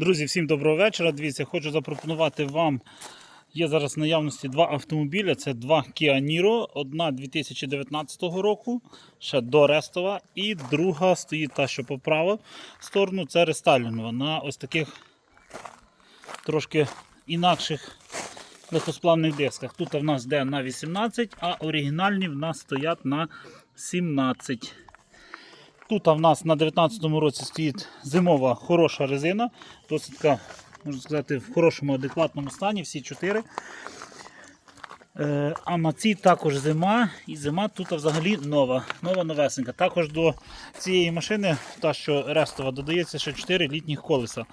Друзі, всім доброго вечора. Дивіться, хочу запропонувати вам. Є зараз в наявності два автомобіля. Це два Kia Niro. Одна 2019 року, ще до Рестова, і друга стоїть та, що по праву сторону, це рестайлінова. На ось таких трошки інакших легкосплавних дисках. Тут в нас йде на 18, а оригінальні в нас стоять на 17. Тут в нас на 19-му році стоїть зимова хороша резина, досить така, можна сказати, в хорошому адекватному стані, всі чотири. Е, А на цій також зима, і зима тут взагалі нова, нова новесенька. Також до цієї машини, та що рестова, додається ще 4 літніх колеса.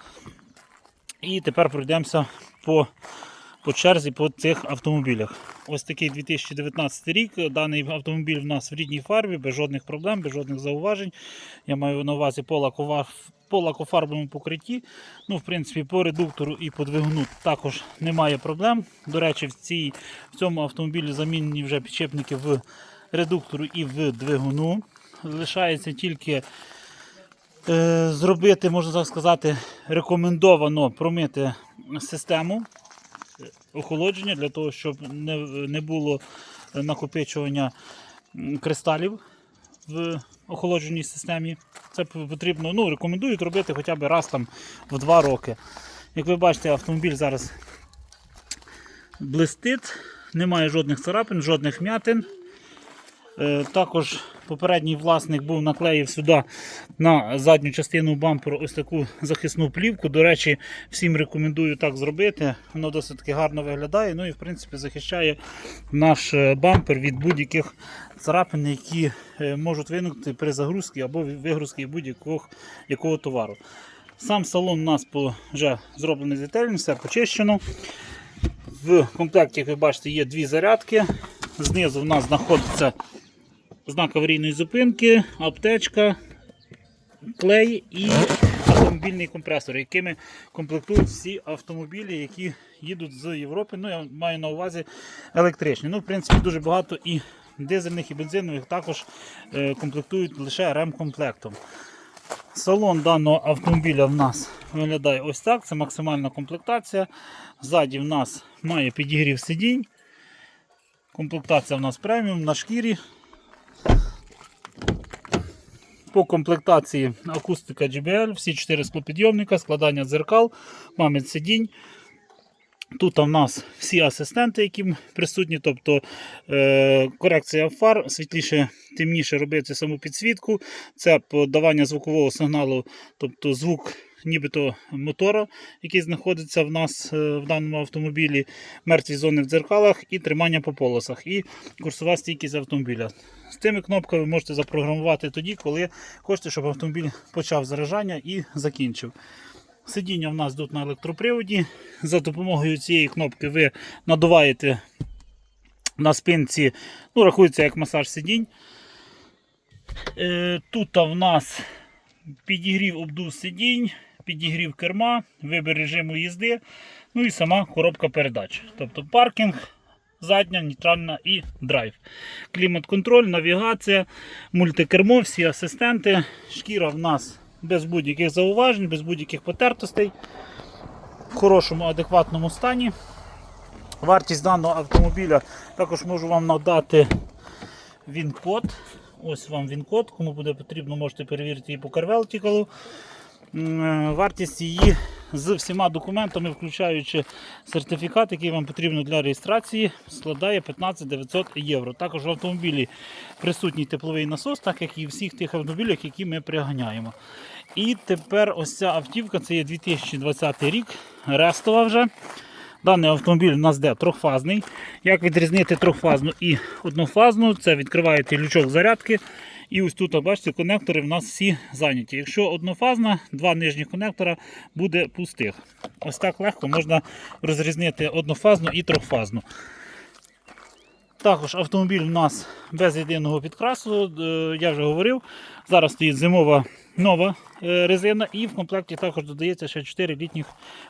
І тепер пройдемося по, по черзі по цих автомобілях. Ось такий 2019 рік. Даний автомобіль в нас в рідній фарбі, без жодних проблем, без жодних зауважень. Я маю на увазі по, лакофарбовому покритті. Ну, в принципі, по редуктору і по двигуну також немає проблем. До речі, в, цій, в цьому автомобілі замінені вже підшипники в редуктору і в двигуну. Залишається тільки е, зробити, можна так сказати, рекомендовано промити систему охолодження для того, щоб не, не було накопичування кристалів в охолодженій системі. Це потрібно, ну, рекомендують робити хоча б раз там в два роки. Як ви бачите, автомобіль зараз блистить, немає жодних царапин, жодних м'ятин. Е, Також попередній власник був наклеїв сюди на задню частину бамперу ось таку захисну плівку. До речі, всім рекомендую так зробити. Воно досить гарно виглядає. Ну і в принципі захищає наш е, бампер від будь-яких царапин, які е, можуть виникнути при загрузці або вигрузці будь-якого якого товару. Сам салон у нас вже зроблений детально, все почищено. В комплекті, як ви бачите, є дві зарядки. Знизу в нас знаходиться знак аварійної зупинки, аптечка, клей і автомобільний компресор, якими комплектують всі автомобілі, які їдуть з Європи. Ну, я маю на увазі електричні. Ну, в принципі, дуже багато і дизельних, і бензинових також е, комплектують лише ремкомплектом. Салон даного автомобіля в нас виглядає ось так. Це максимальна комплектація. Ззаді в нас має підігрів сидінь. Комплектація в нас преміум на шкірі. По комплектації акустика JBL, всі 4 склопідйомника, складання дзеркал, пам'ять сидінь. Тут в нас всі асистенти, які присутні, тобто е, корекція фар, світліше, темніше робити саму підсвітку, це подавання звукового сигналу, тобто звук нібито мотора, який знаходиться в нас е, в даному автомобілі, мертві зони в дзеркалах і тримання по полосах, і курсова стійкість автомобіля. З цими кнопками ви можете запрограмувати тоді, коли хочете, щоб автомобіль почав заряджання і закінчив. Сидіння в нас тут на електроприводі. За допомогою цієї кнопки ви надуваєте на спинці, ну, рахується як масаж сидінь. Е, Тут в нас підігрів обдув сидінь, підігрів керма, вибір режиму їзди, ну і сама коробка передач. Тобто паркінг, задня, нейтральна і драйв. Клімат-контроль, навігація, мультикермо, всі асистенти. Шкіра в нас без будь-яких зауважень, без будь-яких потертостей. В хорошому, адекватному стані. Вартість даного автомобіля також можу вам надати він-код. Ось вам він-код. Кому буде потрібно, можете перевірити її по карвелтікалу. Вартість її з всіма документами, включаючи сертифікат, який вам потрібно для реєстрації, складає 15 900 євро. Також в автомобілі присутній тепловий насос, так як і в всіх тих автомобілях, які ми приганяємо. І тепер ось ця автівка, це є 2020 рік, рестова вже. Даний автомобіль у нас де трьохфазний. Як відрізнити трьохфазну і однофазну? Це відкриваєте лючок зарядки. І ось тут, бачите, конектори в нас всі зайняті. Якщо однофазна, два нижні конектора буде пустих. Ось так легко можна розрізнити однофазну і трьохфазну. Також автомобіль у нас без єдиного підкрасу, е, я вже говорив. Зараз стоїть зимова нова е, резина, і в комплекті також додається ще 4 літніх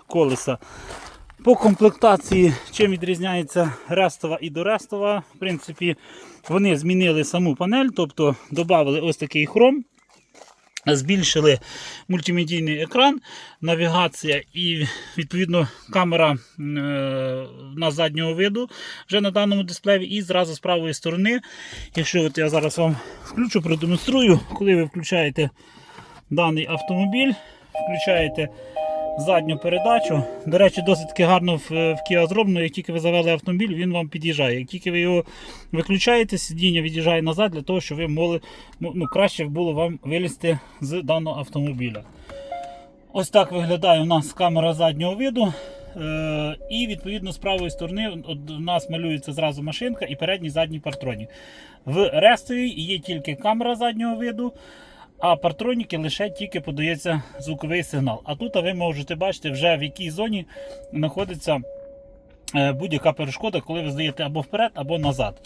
колеса. По комплектації, чим відрізняється рестова і дорестова, в принципі, вони змінили саму панель, тобто додали ось такий хром. Збільшили мультимедійний екран, навігація і відповідно камера е, на заднього виду вже на даному дисплеї. І зразу з правої сторони, якщо от я зараз вам включу, продемонструю, коли ви включаєте даний автомобіль, включаєте задню передачу. До речі, досить гарно в, в Kia зроблено. Як тільки ви завели автомобіль, він вам під'їжджає. Як тільки ви його виключаєте, сидіння від'їжджає назад для того, щоб ви могли ну, краще було вам вилізти з даного автомобіля. Ось так виглядає у нас камера заднього виду. Е, і відповідно з правої сторони у нас малюється зразу машинка і передній задній партронік. В рестовій є тільки камера заднього виду, а партроніки лише тільки подається звуковий сигнал. А тут ви можете бачити, вже в якій зоні знаходиться е, будь-яка перешкода, коли ви здаєте або вперед, або назад.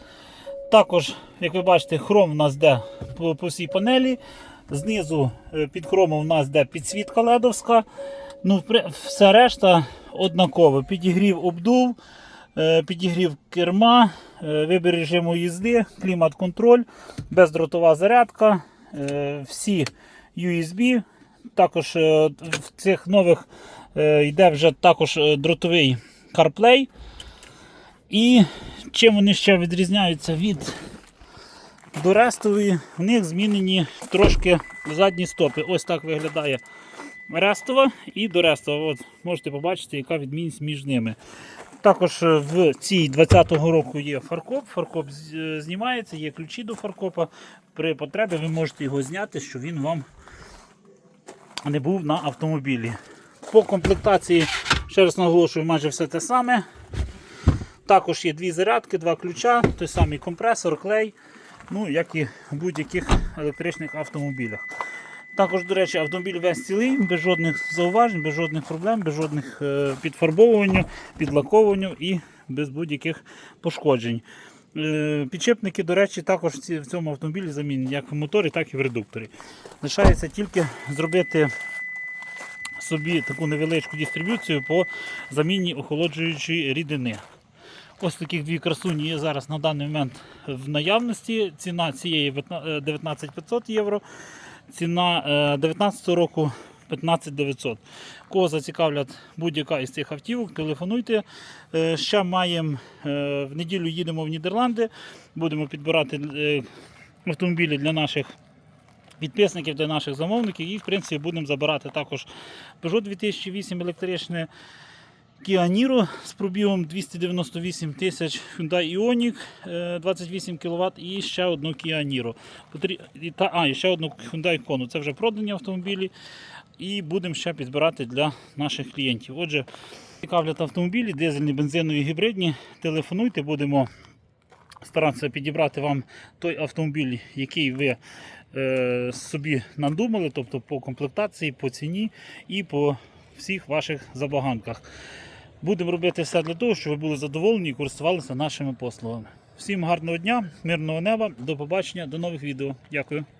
Також, як ви бачите, хром у нас йде по, по всій панелі. Знизу е, під хромом у нас йде підсвітка ледовська. Ну, все решта однаково. Підігрів обдув, е, підігрів керма, вибір режиму їзди, клімат-контроль, бездротова зарядка, всі USB. Також е, в цих нових е, йде вже також е, дротовий CarPlay. І чим вони ще відрізняються від дорестової, в них змінені трошки задні стопи. Ось так виглядає рестова і дорестова. От, можете побачити, яка відмінність між ними. Також е, в цій 20-го року є фаркоп. Фаркоп е, знімається, є ключі до фаркопа. При потребі ви можете його зняти, щоб він вам не був на автомобілі. По комплектації, ще раз наголошую, майже все те саме. Також є дві зарядки, два ключа, той самий компресор, клей, ну як і в будь-яких електричних автомобілях. Також, до речі, автомобіль весь цілий, без жодних зауважень, без жодних проблем, без жодних е, підфарбовувань, підлаковувань і без будь-яких пошкоджень. Е, Підшипники, до речі, також в цьому автомобілі замінені як в моторі, так і в редукторі. Лишається тільки зробити собі таку невеличку дистриб'юцію по заміні охолоджуючої рідини. Ось таких дві красуні є зараз на даний момент в наявності. Ціна цієї 19500 євро. Ціна 2019 року 15900. Кого зацікавлять будь-яка із цих автівок, телефонуйте. Е, Ще маємо е, в неділю їдемо в Нідерланди. Будемо підбирати е, автомобілі для наших підписників, для наших замовників. І в принципі будемо забирати також Peugeot 2008 електричне. Kia Niro з пробігом 298 тисяч Hyundai Ioniq е, 28 кВт і ще одну Kia Niro. А, і ще одну Hyundai Kona. Це вже продані автомобілі. І будемо ще підбирати для наших клієнтів. Отже, цікавлять автомобілі, дизельні, бензинові, гібридні. Телефонуйте, будемо старатися підібрати вам той автомобіль, який ви е, собі надумали, тобто по комплектації, по ціні і по всіх ваших забаганках. Будемо робити все для того, щоб ви були задоволені і користувалися нашими послугами. Всім гарного дня, мирного неба, до побачення, до нових відео. Дякую.